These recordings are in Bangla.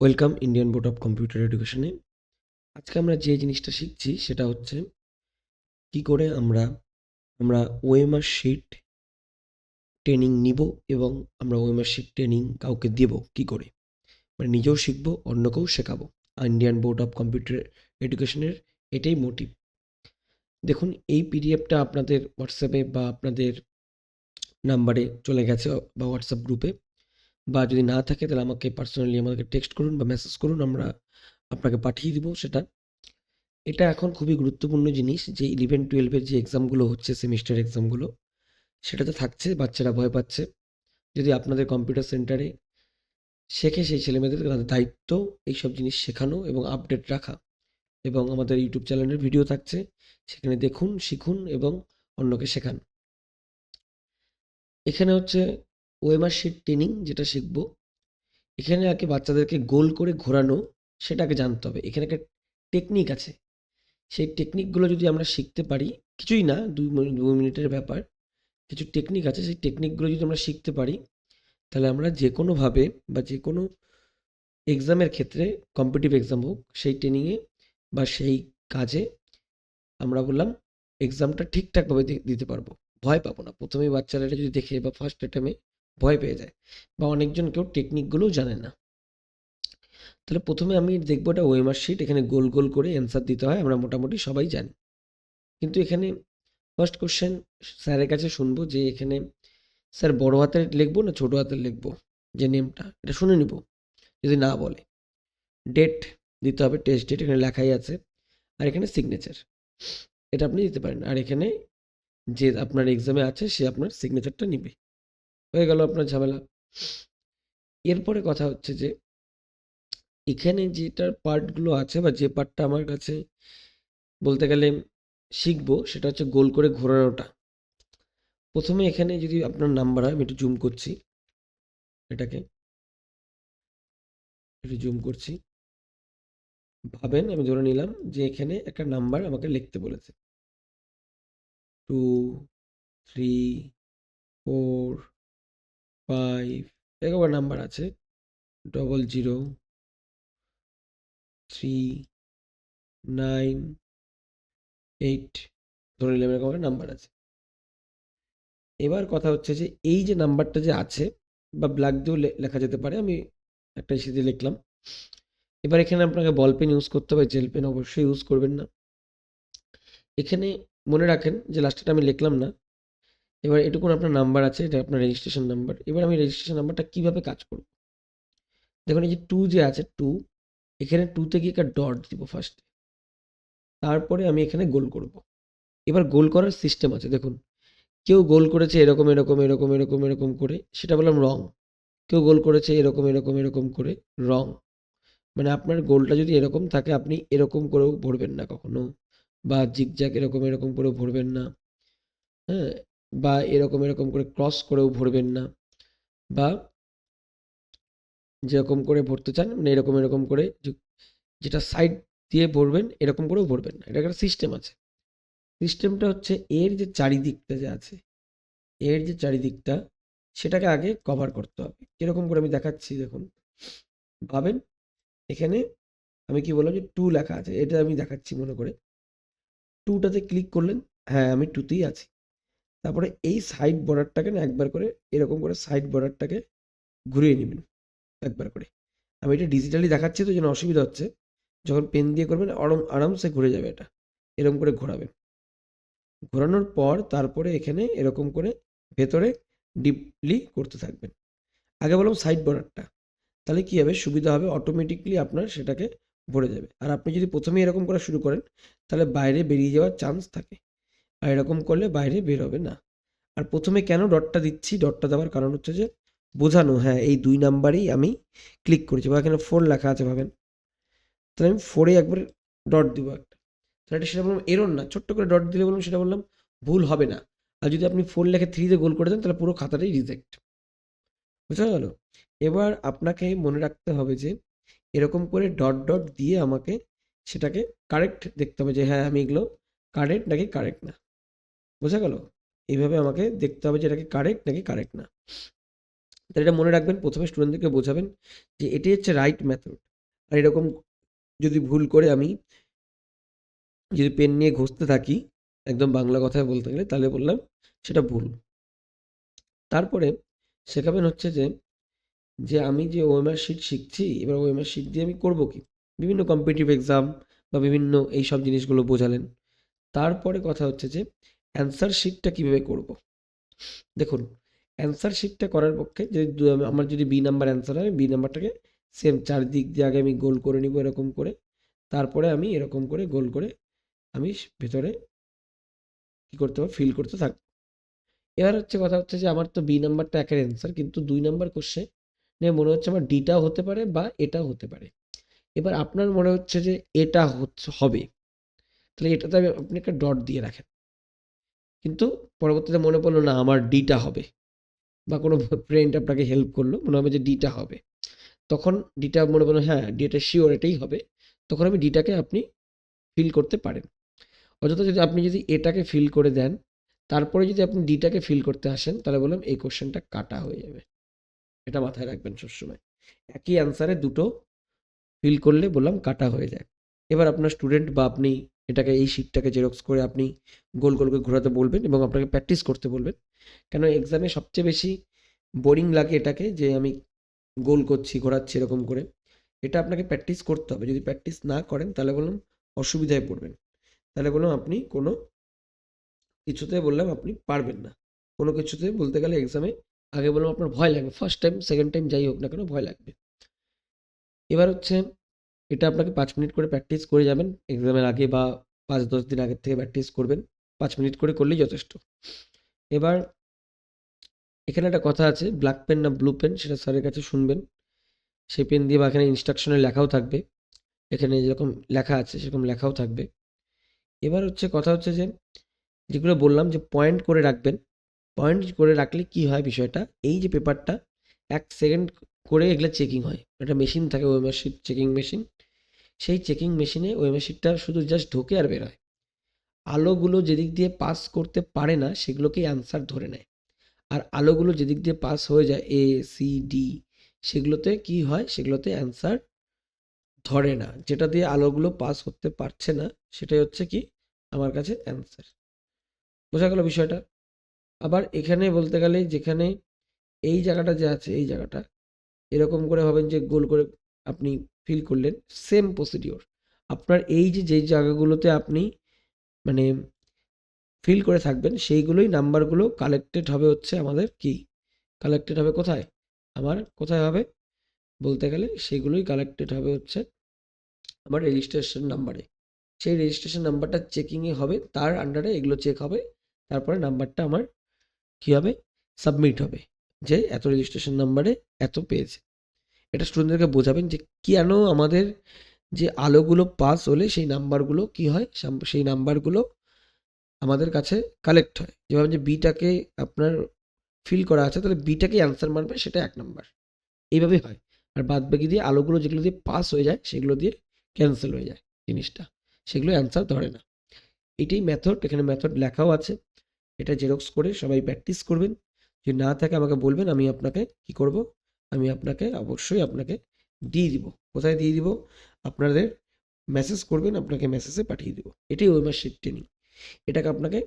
Welcome Indian board of computer এডুকেশনে। আজকে আমরা যে জিনিসটা শিখছি সেটা হচ্ছে কি করে আমরা আমরা ওএমআর শিট ট্রেনিং নিব এবং আমরা ওএমআর শিট ট্রেনিং কাউকে দেব কি করে? মানে নিজেও শিখব, অন্যকেও শেখাবো। ইন্ডিয়ান বোর্ড অফ কম্পিউটার এডুকেশনের এটাই মোটিভ। দেখুন, এই পিডিএফটা আপনাদের হোয়াটসঅ্যাপে বা আপনাদের নাম্বারে চলে গেছে বা হোয়াটসঅ্যাপ গ্রুপে। বা যদি না থাকে তাহলে আমাকে পার্সোনালি আমাকে টেক্সট করুন বা মেসেজ করুন, আমরা আপনাকে পাঠিয়ে দিব সেটা। এটা এখন খুবই গুরুত্বপূর্ণ জিনিস যে ইলেভেন টুয়েলভের যে এক্সামগুলো হচ্ছে সেমিস্টার এক্সামগুলো সেটাতে থাকছে, বাচ্চারা ভয় পাচ্ছে। যদি আপনাদের কম্পিউটার সেন্টারে শেখে সেই ছেলেমেয়েদের, তাদের দায়িত্ব এইসব জিনিস শেখানো এবং আপডেট রাখা। এবং আমাদের ইউটিউব চ্যানেলের ভিডিও থাকছে, সেখানে দেখুন, শিখুন এবং অন্যকে শেখান। এখানে হচ্ছে ওএমআর শিট ট্রেনিং যেটা শিখব, এখানে আগে বাচ্চাদেরকে গোল করে ঘোরানো সেটাকে জানতে হবে। এখানে একটা টেকনিক আছে। সেই টেকনিকগুলো যদি আমরা শিখতে পারি, কিছুই না, দুই মিনিট দু মিনিটের ব্যাপার, কিছু টেকনিক আছে, সেই টেকনিকগুলো যদি আমরা শিখতে পারি, তাহলে আমরা যে কোনোভাবে বা যে কোনো এক্সামের ক্ষেত্রে, কম্পিটিভ এক্সাম হোক, সেই ট্রেনিংয়ে বা সেই কাজে আমরা বললাম এক্সামটা ঠিকঠাকভাবে দিতে পারব। ভয় পাবো না। প্রথমেই বাচ্চারা যদি দেখে বা ফার্স্ট অ্যাটেমে ভয় পেয়ে যায় বা অনেকজন কেউ টেকনিকগুলোও জানে না। তাহলে প্রথমে আমি দেখব এটা ওয়েমার শিট এখানে গোল গোল করে অ্যান্সার দিতে হয়, আমরা মোটামুটি সবাই জানি। কিন্তু এখানে ফার্স্ট কোশ্চেন স্যারের কাছে শুনব যে এখানে স্যার বড় হাতের লিখব না ছোট হাতের লিখব? যে নেমটা এটা শুনে নিব। যদি না বলে ডেট দিতে হবে টেস্ট ডেট এখানে লেখাই আছে, আর এখানে সিগনেচার এটা আপনি দিতে পারেন, আর এখানে যে আপনার এক্সামে আছে, সে আপনার সিগনেচারটা নিবে। হয়ে গেল আপনার ঝামেলা। এরপরে কথা হচ্ছে যে, এখানে যেটার পার্টগুলো আছে বা যে পার্টটা আমার কাছে বলতে গেলে শিখব, সেটা হচ্ছে গোল করে ঘোরানোটা। প্রথমে এখানে যদি আপনার নাম্বার হয়, আমি একটু জুম করছি। এটাকে একটু জুম করছি। ভাবেন, আমি ধরে নিলাম যে এখানে একটা নাম্বার আমাকে লিখতে বলেছে। টু থ্রি ফোর ফাইভ এরকম নাম্বার আছে double zero three nine eight ধরে নিলাম এরকম একটা নাম্বার আছে। এবার কথা হচ্ছে যে, এই যে নাম্বারটা যে আছে, বা ব্ল্যাক দিয়েও লেখা যেতে পারে, আমি একটা দিয়ে লিখলাম। এবার এখানে আপনাকে বল পেন ইউজ করতে হবে জেল পেন অবশ্যই ইউজ করবেন না। এখানে মনে রাখেন যে লাস্টটা আমি লিখলাম না এবার এটুকুন আপনার নাম্বার আছে, এটা আপনার রেজিস্ট্রেশন নাম্বার এবার আমি রেজিস্ট্রেশন নাম্বারটা কীভাবে কাজ করব? দেখুন, এই যে টু যে আছে টু এখানে টুতে গিয়ে একটা ডট দিব ফার্স্টে তারপরে আমি এখানে গোল করব। এবার গোল করার সিস্টেম আছে, দেখুন। কেউ গোল করেছে এরকম এরকম এরকম এরকম এরকম করে, সেটা বললাম রং কেউ গোল করেছে এরকম এরকম এরকম করে রং মানে আপনার গোলটা যদি এরকম থাকে, আপনি এরকম করেও ভরবেন না কখনো। বা জিগজ্যাগ এরকম এরকম করেও ভরবেন না। হ্যাঁ বা এরকম এরকম করে ক্রস করেও ভরবেন না বা যেরকম করে ভরতে চান মানে এরকম এরকম করে যেটা সাইড দিয়ে ভরবেন, এরকম করেও ভরবেন না। এটা একটা সিস্টেম আছে। সিস্টেমটা হচ্ছে এর যে চারিদিকটা যে আছে, এর যে চারিদিকটা, সেটাকে আগে কভার করতে হবে। কীরকম করে আমি দেখাচ্ছি, দেখুন। ভাবেন, এখানে আমি কি বললাম যে টু লেখা আছে, এটা আমি দেখাচ্ছি মনে করে। টুটাতে ক্লিক করলেন হ্যাঁ আমি টুতেই আছি। তারপরে এই সাইড বর্ডারটাকে না একবার করে এরকম করে সাইড বর্ডারটাকে ঘুরিয়ে নেবেন, একবার করে। আমি এটা ডিজিটালি দেখাচ্ছি তো যেন অসুবিধা হচ্ছে। যখন পেন দিয়ে করবেন আরাম আরামসে ঘুরে যাবে এটা। এরকম করে ঘোরাবেন। ঘোরানোর পর তারপরে এখানে এরকম করে ভেতরে ডিপলি করতে থাকবেন। আগে বললাম সাইড বর্ডারটা তাহলে কী হবে? সুবিধা হবে অটোমেটিকলি আপনার সেটাকে ভরে যাবে। আর আপনি যদি প্রথমেই এরকম করা শুরু করেন, তাহলে বাইরে বেরিয়ে যাওয়ার চান্স থাকে। আর এরকম করলে বাইরে বেরোবে না। আর প্রথমে কেন ডটটা দিচ্ছি? ডটটা দেওয়ার কারণ হচ্ছে যে, বোঝানো হ্যাঁ এই দুই নাম্বারেই আমি ক্লিক করেছি। বা এখানে ফোর লেখা আছে, ভাবেন। তাহলে আমি ফোরে একবার ডট দিব একটা। তাহলে এটা সেটা বললাম এরর না, ছোট্ট করে ডট দিলে বললাম, সেটা বললাম ভুল হবে না। আর যদি আপনি ফোর লেখে থ্রিতে গোল করে দেন, তাহলে পুরো খাতাটাই রিজেক্ট বুঝা গেল এবার আপনাকে মনে রাখতে হবে যে, এরকম করে ডট ডট দিয়ে আমাকে সেটাকে কারেক্ট দেখতে হবে যে হ্যাঁ আমি এগুলো কারেক্ট নাকি কারেক্ট না। বোঝা গেল? এইভাবে আমাকে দেখতে হবে যে এটাকে কারেক্ট নাকি কারেক্ট না। তাহলে এটা মনে রাখবেন, প্রথমে স্টুডেন্টদেরকে বোঝাবেন যে এটি হচ্ছে রাইট মেথড আর এরকম যদি ভুল করে আমি যদি পেন নিয়ে ঘষতে থাকি, একদম বাংলা কথায় বলতে গেলে, তাহলে বললাম সেটা ভুল। তারপরে শেখাবেন হচ্ছে যে যে আমি যে ওএমআর শিট শিখছি, এবার ওএমআর শিট দিয়ে আমি করব কি? বিভিন্ন কম্পিটিটিভ এক্সাম বা বিভিন্ন এই সব জিনিসগুলো বোঝালেন। তারপরে কথা হচ্ছে যে অ্যান্সার শিটটা কীভাবে করব? দেখুন অ্যান্সার শিটটা করার পক্ষে যে আমার যদি বি নাম্বার অ্যান্সার হয় বি নাম্বারটাকে সেম চারদিক দিয়ে আগে আমি গোল করে নিব এরকম করে। তারপরে আমি এরকম করে গোল করে আমি ভেতরে কী করতে হবে? ফিল করতে থাকব এবার হচ্ছে কথা হচ্ছে যে আমার তো বি নাম্বারটা একের অ্যান্সার কিন্তু দুই নাম্বার কোশ্চেন মনে হচ্ছে আমার ডিটাও হতে পারে বা এটাও হতে পারে। এবার আপনার মনে হচ্ছে যে এটা হচ্ছে, হবে। তাহলে এটাতে আপনি একটা ডট দিয়ে রাখেন। কিন্তু পরবর্তীতে মনে পড়ল, না, আমার ডিটা হবে। বা কোনো ফ্রেন্ড আপনাকে হেল্প করল, মনে হবে যে ডিটা হবে। তখন ডিটা মনে পড়ল হ্যাঁ ডিটা শিওর এটাই হবে। তখন আমি ডিটাকে আপনি ফিল করতে পারেন। অযথা যদি আপনি যদি এটাকে ফিল করে দেন, তারপরে যদি আপনি ডিটাকে ফিল করতে আসেন, তাহলে বললাম এই কোশ্চেনটা কাটা হয়ে যাবে। এটা মাথায় রাখবেন সবসময়। একই অ্যান্সারে দুটো ফিল করলে বললাম কাটা হয়ে যায়। এবার আপনার স্টুডেন্ট বা আপনি এটাকে, এই শিটটাকে জেরক্স করে আপনি গোল গোল করে ঘোরাতে বলবেন এবং আপনাকে প্র্যাকটিস করতে বলবেন। কেন এক্সামে সবচেয়ে বেশি বোরিং লাগে এটাকে যে আমি গোল করছি, ঘোরাচ্ছি এরকম করে। এটা আপনাকে প্র্যাকটিস করতে হবে। যদি প্র্যাকটিস না করেন, তাহলে বললাম অসুবিধায় পড়বেন। তাহলে বললাম আপনি কোনো কিছুতে বললাম আপনি পারবেন না। কোনো কিছুতে বলতে গেলে এক্সামে আগে বললাম আপনার ভয় লাগবে। ফার্স্ট টাইম সেকেন্ড টাইম যাই হোক না কেন, ভয় লাগবে। এবার হচ্ছে এটা আপনাকে পাঁচ মিনিট করে প্র্যাকটিস করে যাবেন। এক্সামের আগে বা পাঁচ দশ দিন আগের থেকে প্র্যাকটিস করবেন। পাঁচ মিনিট করে করলেই যথেষ্ট। এবার এখানে একটা কথা আছে ব্ল্যাক পেন না ব্লু পেন সেটা স্যারের কাছে শুনবেন। সেই পেন দিয়ে বা এখানে ইনস্ট্রাকশনে লেখাও থাকবে। এখানে যেরকম লেখা আছে সেরকম লেখাও থাকবে। এবার হচ্ছে কথা হচ্ছে যে, যেগুলো বললাম যে পয়েন্ট করে রাখবেন। পয়েন্ট করে রাখলে কি হয় বিষয়টা? এই যে পেপারটা এক সেকেন্ড করে এগুলো চেকিং হয়। একটা মেশিন থাকে ওয়েমার শিট চেকিং মেশিন সেই চেকিং মেশিনে ওয়েমার শিটটা শুধু জাস্ট ঢোকে আর বেরোয়। আলোগুলো যেদিক দিয়ে পাস করতে পারে না, সেগুলোকেই অ্যান্সার ধরে নেয়। আর আলোগুলো যেদিক দিয়ে পাস হয়ে যায় এ সি ডি সেগুলোতে কি হয়? সেগুলোতে অ্যান্সার ধরে না। যেটা দিয়ে আলোগুলো পাস করতে পারছে না, সেটাই হচ্ছে কি? আমার কাছে অ্যান্সার বোঝা গেল বিষয়টা? আবার এখানে বলতে গেলে যেখানে এই জায়গাটা যে আছে, এই জায়গাটা, এরকম করে ভাবেন যে গোল করে আপনি ফিল করলেন সেম প্রসিডিওর আপনার এই যে যেই জায়গাগুলোতে আপনি মানে ফিল করে থাকবেন, সেইগুলোই নাম্বারগুলো কালেক্টেড হবে হচ্ছে আমাদের কি? কালেক্টেড হবে কোথায়? আমার কোথায় হবে? বলতে গেলে সেগুলোই কালেক্টেড হবে হচ্ছে আমার রেজিস্ট্রেশন নাম্বারে সেই রেজিস্ট্রেশন নাম্বারটা চেকিংয়ে হবে, তার আন্ডারে এগুলো চেক হবে, তারপরে নাম্বারটা আমার কী হবে? সাবমিট হবে যে, এত রেজিস্ট্রেশন নাম্বারে এত পেয়েছে। এটা স্টুডেন্টদেরকে বোঝাবেন যে কেন আমাদের যে আলোগুলো পাস হলে সেই নাম্বারগুলো কি হয়? সেই নাম্বারগুলো আমাদের কাছে কালেক্ট হয়। যেভাবে যে বিটাকে আপনার ফিল করা আছে, তাহলে বিটাকে অ্যান্সার মানবে সেটা এক নাম্বার এইভাবেই হয়। আর বাদ বাকি দিয়ে আলোগুলো যেগুলো দিয়ে পাস হয়ে যায়, সেগুলো দিয়ে ক্যান্সেল হয়ে যায় জিনিসটা। সেগুলো অ্যান্সার ধরে না। এটাই মেথড এখানে মেথড লেখাও আছে। এটা জেরক্স করে সবাই প্র্যাকটিস করবেন। যদি না থাকে আমাকে বলবেন, আমি আপনাকে কি করব? আমি আপনাকে অবশ্যই আপনাকে দিয়ে দিব। কোথায় দিয়ে দিব? আপনাদের মেসেজ করবেন, আপনাকে মেসেজে পাঠিয়ে দিব। এটাই ওয়েমার শিট ট্রেনিং এটাকে আপনাকে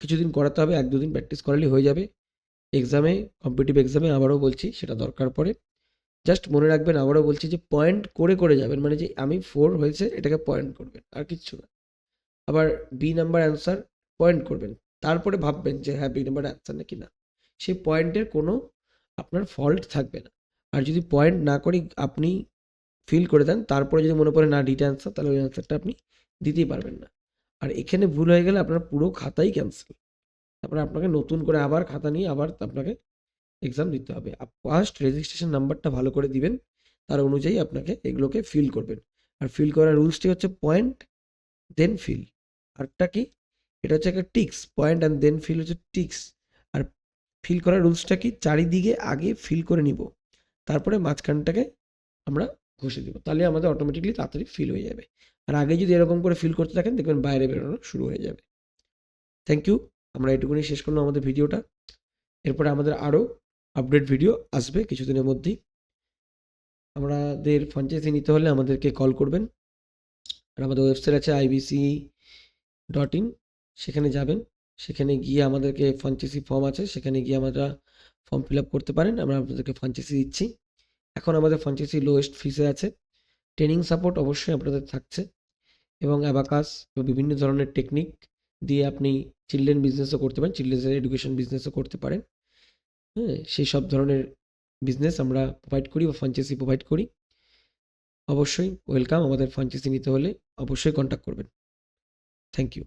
কিছুদিন করাতে হবে, এক দুদিন প্র্যাকটিস করালেই হয়ে যাবে। এক্সামে কম্পিটিটিভ এক্সামে আবারও বলছি, সেটা দরকার পড়ে। জাস্ট মনে রাখবেন, আবারও বলছি যে পয়েন্ট করে করে যাবেন। মানে যে আমি ফোর হয়েছে, এটাকে পয়েন্ট করবেন, আর কিচ্ছু না। আবার বি নাম্বার অ্যান্সার পয়েন্ট করবেন। তারপরে ভাববেন যে হ্যাঁ বি নাম্বার অ্যান্সার নাকি না। সেই পয়েন্টের কোনো আপনার ফল্ট থাকবে না। আর যদি পয়েন্ট না করে আপনি ফিল করে দেন, তারপরে যদি মনে পড়ে না ডিটা অ্যান্সার তাহলে ওই অ্যান্সারটা আপনি দিতেই পারবেন না। আর এখানে ভুল হয়ে গেলে আপনার পুরো খাতাই ক্যান্সেল তারপরে আপনাকে নতুন করে আবার খাতা নিয়ে আবার আপনাকে এক্সাম দিতে হবে। ফার্স্ট রেজিস্ট্রেশন নাম্বারটা ভালো করে দিবেন, তার অনুযায়ী আপনাকে এগুলোকে ফিল করবেন। আর ফিল করার রুলসটি হচ্ছে পয়েন্ট দেন ফিল আরটা কি? এটা হচ্ছে একটা ticks. Point and then fill হচ্ছে টিক্স। ফিল করার রুলসটা কি? চারিদিকে আগে ফিল করে নিব। তারপরে মাঝখানটাকে আমরা ঘষে দিব। তাহলে আমাদের অটোমেটিকলি তাড়াতাড়ি ফিল হয়ে যাবে। আর আগে যদি এরকম করে ফিল করতে থাকেন, দেখবেন বাইরে বেরোনো শুরু হয়ে যাবে। থ্যাংক ইউ আমরা এটুকুনি শেষ করলাম আমাদের ভিডিওটা। এরপরে আমাদের আরও আপডেট ভিডিও আসবে কিছুদিনের মধ্যেই। আমাদের ফ্র্যাঞ্চাইজি নিতে হলে আমাদেরকে কল করবেন। আর আমাদের ওয়েবসাইট আছে আইবিসি ডট ইন সেখানে যাবেন। সেখানে গিয়ে আমাদেরকে ফ্র্যাঞ্চাইজি ফর্ম আছে, সেখানে গিয়ে আমরা ফর্ম ফিল আপ করতে পারেন, আমরা আপনাদেরকে ফ্র্যাঞ্চাইজি দিচ্ছি। এখন আমাদের ফ্র্যাঞ্চাইজি লোয়েস্ট ফিসে আছে। ট্রেনিং সাপোর্ট অবশ্যই আপনাদের থাকছে এবং অ্যাবাকাস বিভিন্ন ধরনের টেকনিক দিয়ে আপনি চিলড্রেন বিজনেসও করতে পারেন চিলড্রেন্সের এডুকেশন বিজনেসও করতে পারেন। হ্যাঁ সেই সব ধরনের বিজনেস আমরা প্রোভাইড করি বা ফ্র্যাঞ্চাইজি প্রোভাইড করি। অবশ্যই ওয়েলকাম আমাদের ফ্র্যাঞ্চাইজি নিতে হলে অবশ্যই কন্ট্যাক্ট করবেন। Thank you